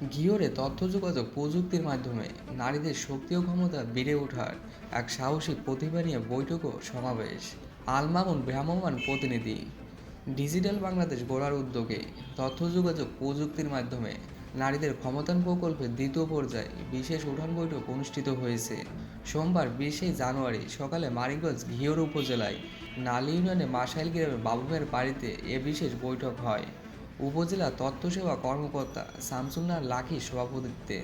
গিওরে তথ্য যোগাযোগ প্রযুক্তির মাধ্যমে নারীদের শক্তি ও ক্ষমতা বেড়ে ওঠার এক সাহসী প্রতিভা নিয়ে বৈঠক ও সমাবেশ। আল মামুন ভ্রাম্যমাণ প্রতিনিধি। ডিজিটাল বাংলাদেশ গড়ার উদ্যোগে তথ্য যোগাযোগ প্রযুক্তির মাধ্যমে নারীদের ক্ষমতায়ন প্রকল্পের দ্বিতীয় পর্যায়ে বিশেষ উঠান বৈঠক অনুষ্ঠিত হয়েছে। সোমবার বিশে জানুয়ারি সকালে মানিকগঞ্জ ঘিওর উপজেলায় নালী ইউনিয়নে মাসাইল গ্রামের বাবুমের বাড়িতে এ বিশেষ বৈঠক হয়। উপজেলা তথ্য সেবা কর্মকর্তা শামসুন্নার লাখি সভাপতিত্বে।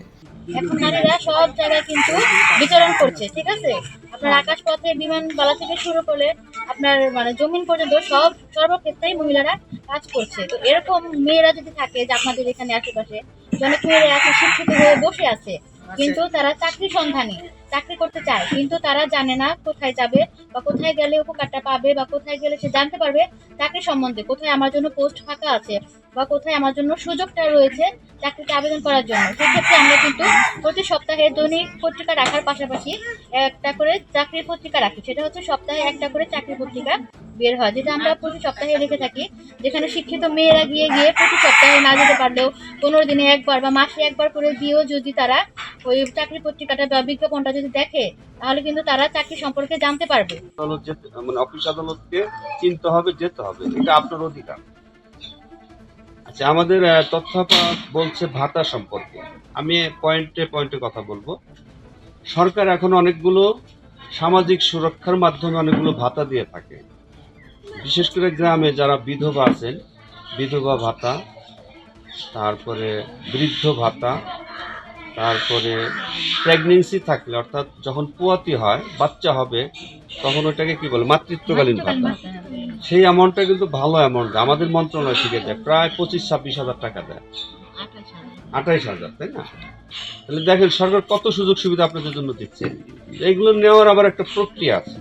এখন নারীরা সব জায়গায় কিন্তু বিচরণ করছে, ঠিক আছে? আপনার আকাশ পথে বিমান বালা থেকে শুরু করে আপনার মানে জমিন পর্যন্ত সব সর্বক্ষেত্রেই মহিলারা কাজ করছে। তো এরকম মেয়েরা যদি থাকে যে আপনাদের এখানে আশেপাশে অনেক মেয়েরা আছে, শিক্ষিত হয়ে বসে আছে, কিন্তু তারা চাকরি সন্ধানী। চাকরি করতে চায়, কিন্তু তারা জানে না কোথায় যাবে বা কোথায় গেলে উপকারটা পাবে বা কোথায় গেলে সে জানতে পারবে চাকরি সম্বন্ধে, কোথায় আমার জন্য পোস্ট ফাঁকা আছে বা কোথায় আমার জন্য সুযোগটা রয়েছে চাকরিতে আবেদন করার জন্য। সেক্ষেত্রে আমরা কিন্তু প্রতি সপ্তাহে দৈনিক পত্রিকা রাখার পাশাপাশি একটা করে চাকরির পত্রিকা রাখি। সেটা হচ্ছে সপ্তাহে একটা করে চাকরি পত্রিকা বের হয়, যেটা আমরা প্রতি সপ্তাহে রেখে থাকি, যেখানে শিক্ষিত মেয়েরা গিয়ে গিয়ে প্রতি সপ্তাহে না যেতে পারলেও পনেরো দিনে একবার বা মাসে একবার করে দিয়েও যদি তারা ওই চাকরি পত্রিকাটা বা বিজ্ঞাপনটা যদি দেখে তাহলে কিন্তু তারা চাকরি সম্পর্কে জানতে পারবে। মানে অফিস আদালতকে চিনতে হবে যেতে হবে। এটা আপনার অধিকার। আচ্ছা আমাদের আহ, তথ্যপা বলছে ভাতা সম্পর্কে। আমি পয়েন্টে পয়েন্টে কথা বলব। সরকার এখন অনেকগুলো সামাজিক সুরক্ষার মাধ্যমে অনেকগুলো ভাতা দিয়ে থাকে। বিশেষ করে গ্রামে যারা বিধবা আছেন বিধবা ভাতা তারপরে বৃদ্ধ ভাতা তারপরে প্রেগনেন্সি থাকলে অর্থাৎ যখন পোয়াতি হয় বাচ্চা হবে তখন ওটাকে কি বলে? মাতৃত্বকালীন ভাতা। সেই অ্যামাউন্টটা কিন্তু ভালো অ্যামাউন্ট আমাদের মন্ত্রণালয় থেকে দেয় প্রায় পঁচিশ ছাব্বিশ হাজার টাকা দেয়। আঠাইশ হাজার। তাই না? তাহলে দেখেন সরকার কত সুযোগ সুবিধা আপনাদের জন্য দিচ্ছে। এইগুলো নেওয়ার আবার একটা প্রক্রিয়া আছে।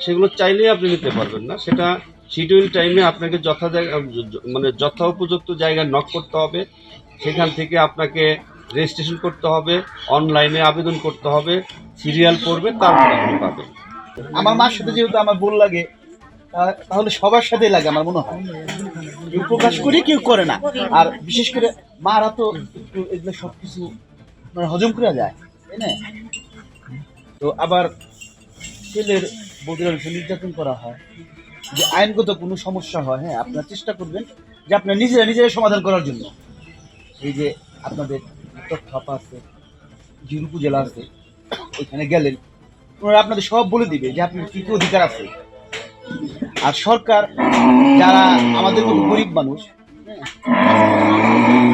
সেগুলো চাইলেই আপনি নিতে পারবেন না। সেটা শিডিউল টাইমে আপনাকে যথা জায়গা মানে যথা উপযুক্ত জায়গায় নক করতে হবে। সেখান থেকে আপনাকে রেজিস্ট্রেশন করতে হবে, অনলাইনে আবেদন করতে হবে, সিরিয়াল পড়বে, তারপরে আপনি পাবেন। আমার মার সাথে যেহেতু আমার বোন লাগে তাহলে সবার সাথেই লাগে আমার মনে হয়। কেউ প্রকাশ করে, কেউ করে না। আর বিশেষ করে মারা তো একটু এগুলো সব কিছু মানে হজম করে যায়, তাই না? তো আবার ছেলের বৌদির নির্যাতন করা হয়, যে আইনগত কোনো সমস্যা হয় হ্যাঁ আপনারা চেষ্টা করবেন যে আপনার নিজেরা নিজেরাই সমাধান করার জন্য। এই যে আপনাদের তথ্য আছে জিরু উপজেলা আছে ওইখানে গেলেন। ওনারা আপনাদের সব বলে দিবে যে আপনার কি কি অধিকার আছে। আর সরকার যারা আমাদের মতো গরিব মানুষ হ্যাঁ,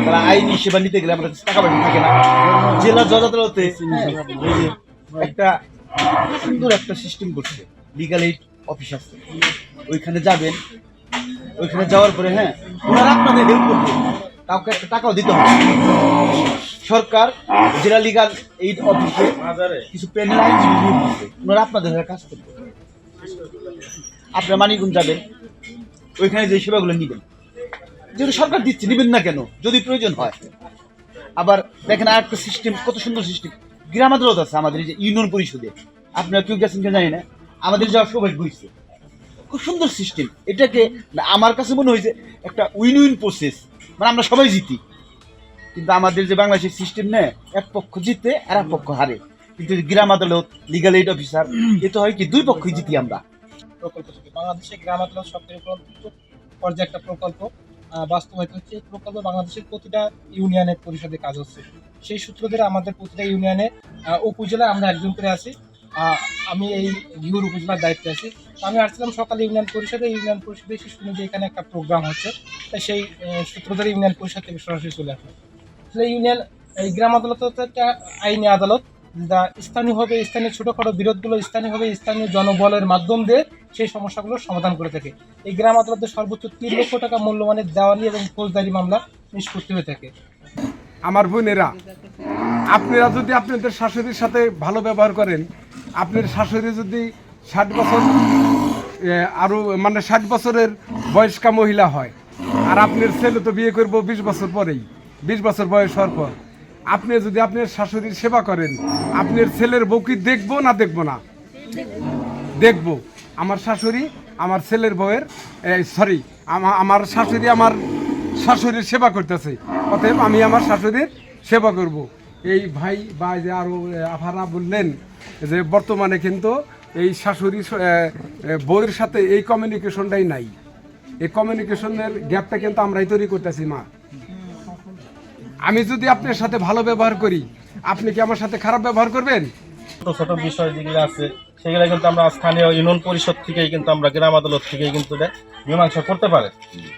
তারা আইনি সেবা নিতে গেলে আমাদের টাকা পয়সা থাকে না। জেলা জজ আদালতে একটা সুন্দর একটা সিস্টেম করছে লিগাল এইড অফিস আছে। ওইখানে যাবেন ওইখানে যাওয়ার পরে হ্যাঁ ওনারা আপনাদের হেল্প করবে। কাউকে একটা টাকাও দিতে হবে সরকার জেলা লিগাল এই অফিসে কিছু পেন লাইন ওনারা আপনাদের হয়ে কাজ করবে আপনার মানিগুন যাবেন ওইখানে যে সেবাগুলো নিবেন। যেহেতু সরকার দিচ্ছে নিবেন না কেন? যদি প্রয়োজন হয়। আবার দেখেন আর একটা সিস্টেম কত সুন্দর সিস্টেম গ্রাম আদালত আছে আমাদের এই যে ইউনিয়ন পরিষদে। আপনারা কেউ গেছেন কেউ জানি না। আমাদের যাওয়ার সৌভাগ্য হয়েছে খুব সুন্দর সিস্টেম এটাকে আমার কাছে মনে হয়েছে একটা উইন উইন প্রসেস মানে আমরা সবাই জিতি। কিন্তু আমাদের যে বাংলাদেশের সিস্টেম নেয়, এক পক্ষ জিতে আর এক পক্ষ হারে। কিন্তু গ্রাম আদালত লিগাল এইড অফিসার এ তো হয় কি, দুই পক্ষই জিতি আমরা। প্রকল্প বাংলাদেশে গ্রাম আদালত সরকারি পর্যায়ে একটা প্রকল্প বাস্তবায়িত হচ্ছে। এই প্রকল্প বাংলাদেশের প্রতিটা ইউনিয়নের পরিষদে কাজ হচ্ছে। সেই সূত্র ধরে আমাদের প্রতিটা ইউনিয়নে উপজেলায় আমরা একজন করে আছি। আমি এই ঘিউর উপজেলার দায়িত্বে আছি। তো আমি আসছিলাম সকালে ইউনিয়ন পরিষদে। ইউনিয়ন পরিষদে এসে শুনি যে এখানে একটা প্রোগ্রাম হচ্ছে। তাই সেই সূত্র ধরে ইউনিয়ন পরিষদ থেকে সরাসরি চলে আসলাম। আসলে ইউনিয়ন, এই গ্রাম আদালত হচ্ছে একটা আইনি আদালত। যা স্থানীয়ভাবে স্থানীয় ছোটখাটো বিরোধগুলো স্থানীয়ভাবে স্থানীয় জনবলের মাধ্যম দিয়ে সেই সমস্যাগুলোর সমাধান করে থাকে। এই গ্রাম আদালতে সর্বোচ্চ তিন লক্ষ টাকা মূল্যমানের দেওয়ানি এবং ফৌজদারি মামলা নিষ্পত্তি হয়ে থাকে। আমার বোনেরা, আপনারা যদি আপনাদের শাশুড়ির সাথে ভালো ব্যবহার করেন আপনার শাশুড়ি যদি ষাট বছর আরও মানে ষাট বছরের বয়স্কা মহিলা হয়, আর আপনার ছেলে তো বিয়ে করব বিশ বছর পরেই, বিশ বছর বয়স হওয়ার পর, আপনি যদি আপনার শাশুড়ির সেবা করেন, আপনার ছেলের বউ কি দেখব না দেখব না? দেখব। আমার শাশুড়ি, আমার ছেলের বউয়ের সরি আমার শাশুড়ি আমার শাশুড়ির সেবা করতেছে, অতএব আমি আমার শাশুড়ির সেবা করব। এই ভাই বা যে আরও আফারা বললেন যে বর্তমানে কিন্তু এই শাশুড়ি বউয়ের সাথে এই কমিউনিকেশনটাই নাই। এই কমিউনিকেশনের গ্যাপটা কিন্তু আমরাই তৈরি করতেছি, মা। আমি যদি আপনার সাথে ভালো ব্যবহার করি, আপনি কি আমার সাথে খারাপ ব্যবহার করবেন? ছোট ছোট বিষয় যেগুলো আছে, সেগুলো কিন্তু আমরা স্থানীয় ইউনিয়ন পরিষদ থেকেই কিন্তু আমরা, গ্রাম আদালত থেকেই কিন্তু মীমাংসা করতে পারে।